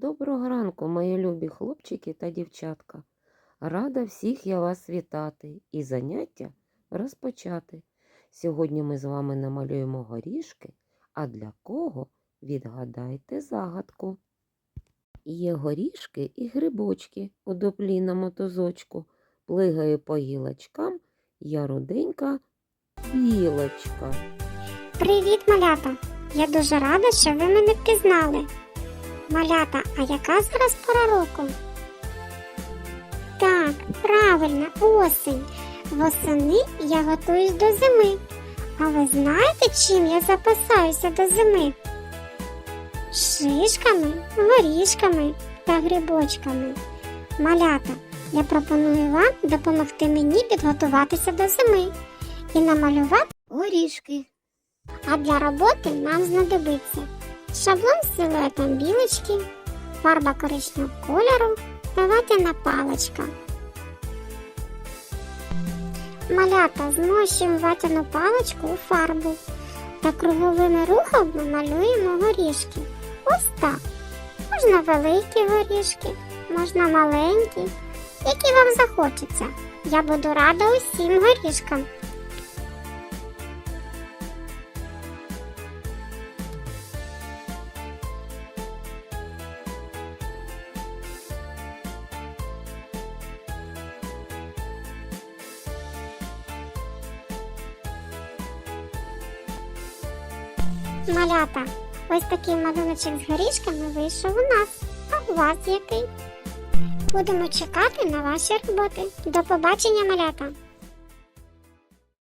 Доброго ранку, мої любі хлопчики та дівчатка. Рада всіх я вас вітати і заняття розпочати. Сьогодні ми з вами намалюємо горішки, а для кого відгадайте загадку. Є горішки і грибочки у доплі на мотозочку. Плигаю по гілочкам, я руденька білочка. Привіт, малята! Я дуже рада, що ви мене впізнали. Малята, а яка зараз пора року? Так, правильно, осінь. Восени я готуюсь до зими. А ви знаєте, чим я запасаюся до зими? Шишками, горішками та грибочками. Малята, я пропоную вам допомогти мені підготуватися до зими і намалювати горішки. А для роботи нам знадобиться шаблон з силуетом білочки, фарба коричневого кольору та ватяна паличка. Малята змощуємо ватяну паличку у фарбу та круговими рухами намалюємо горішки. Ось так. Можна великі горішки, можна маленькі, які вам захочеться. Я буду рада усім горішкам. Малята, ось такий малюночок з горішками вийшов у нас. А у вас який? Будемо чекати на ваші роботи. До побачення, малята!